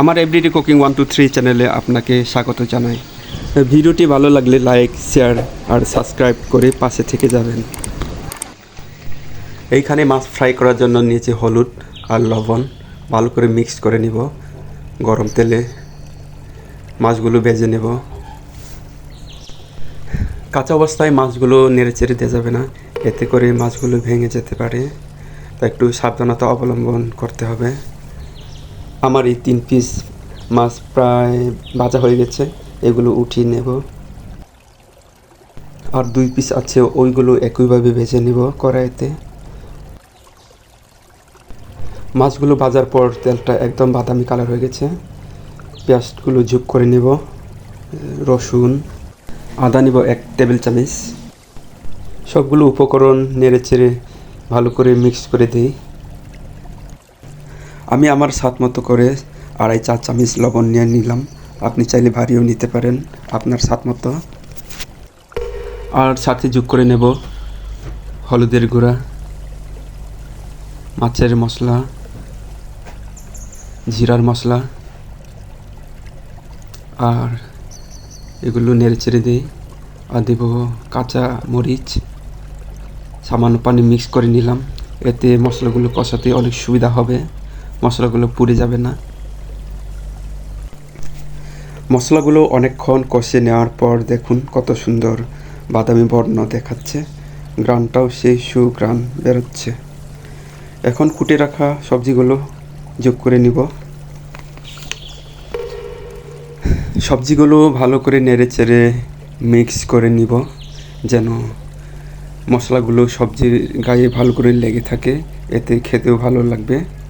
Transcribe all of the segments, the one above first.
আমার everyday cooking one two three চ্যানেলে আপনাকে স্বাগত জানাই। ভিডিওটি ভালো লাগলে লাইক, শেয়ার আর সাবস্ক্রাইব করে পাশে থেকে যাবেন। এইখানে মাছ ফ্রাই করার জন্য নিয়েছি হলুদ আর লবণ। ভালো করে মিক্স করে নিব। গরম তেলে মাছগুলো ভেজে নেব। কাঁচা অবস্থায় মাছগুলো নেড়ে চেড়ে দেওয়া যাবে না। এতে করে মাছগুলো ভেঙে যেতে পারে। তা একটু সাবধানতা অবলম্বন করতে হবে। আমার এই তিন পিস মাছ প্রায় ভাজা হয়ে গেছে, এগুলো উঠিয়ে নেব। আর দুই পিস আছে, ওইগুলো একইভাবে ভেজে নেব কড়াইতে। মাছগুলো ভাজার পর তেলটা একদম বাদামি কালার হয়ে গেছে। পেঁয়াজগুলো যোগ করে নেব, রসুন, আদা নিব এক টেবিল চামচ। সবগুলো উপকরণ নেড়ে চেড়ে ভালো করে মিক্স করে দিই। আমি আমার স্বাদ মতো করে আড়াই চা চামচ লবণ নিয়ে নিলাম। আপনি চাইলে ভারীও নিতে পারেন আপনার স্বাদ মতো। আর সাথে যোগ করে নেব হলুদের গুঁড়া, মাছের মশলা, জিরার মশলা, আর এগুলো নেড়ে চেড়ে দিই আর দেব কাঁচা মরিচ। সামান্য পানি মিক্স করে নিলাম। এতে মশলাগুলো কষাতে অনেক সুবিধা হবে। মশলাগুলো পুড়ে যাবে না। মশলাগুলো অনেকক্ষণ কষে নেওয়ার পর দেখুন কত সুন্দর বাদামি বর্ণ দেখাচ্ছে। গ্রানটাও সেই সুগ্রান বেরোচ্ছে। এখন কুটে রাখা সবজিগুলো যোগ করে নিব। সবজিগুলো ভালো করে নেড়ে চেড়ে মিক্স করে নিব যেন মশলাগুলো সবজির গায়ে ভালো করে লেগে থাকে। এতে খেতেও ভালো লাগবে।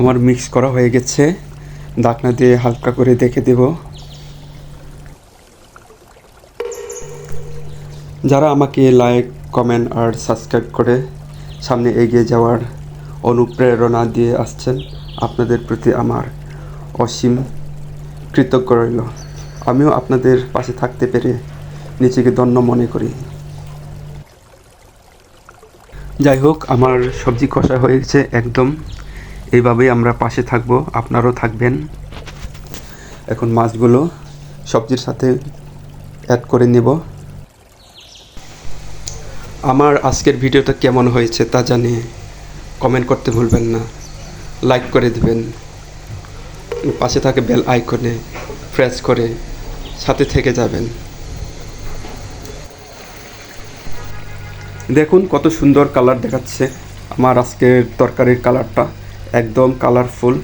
আমার মিক্স করা হয়ে গেছে। ডাকনা দিয়ে হালকা করে দেখে দেব। যারা আমাকে লাইক কমেন্ট আর সাবস্ক্রাইব করে সামনে এগিয়ে যাওয়ার অনুপ্রেরণা দিয়ে আসছেন, আপনাদের প্রতি আমার অসীম কৃতজ্ঞ রইল। আমিও আপনাদের পাশে থাকতে পেরে নিজেকে ধন্য মনে করি। যাই হোক, আমার সবজি কষা হয়েছে একদম। এইভাবেই আমরা পাশে থাকব, আপনারাও থাকবেন। এখন মাছগুলো সবজির সাথে অ্যাড করে নেব। আমার আজকের ভিডিওটা কেমন হয়েছে তা জানিয়ে কমেন্ট করতে ভুলবেন না। লাইক করে দেবেন। পাশে থাকে বেল আইকনে প্রেস করে সাথে থেকে যাবেন। দেখুন কত সুন্দর কালার দেখাচ্ছে আমার আজকের তরকারির কালারটা একদম কালারফুল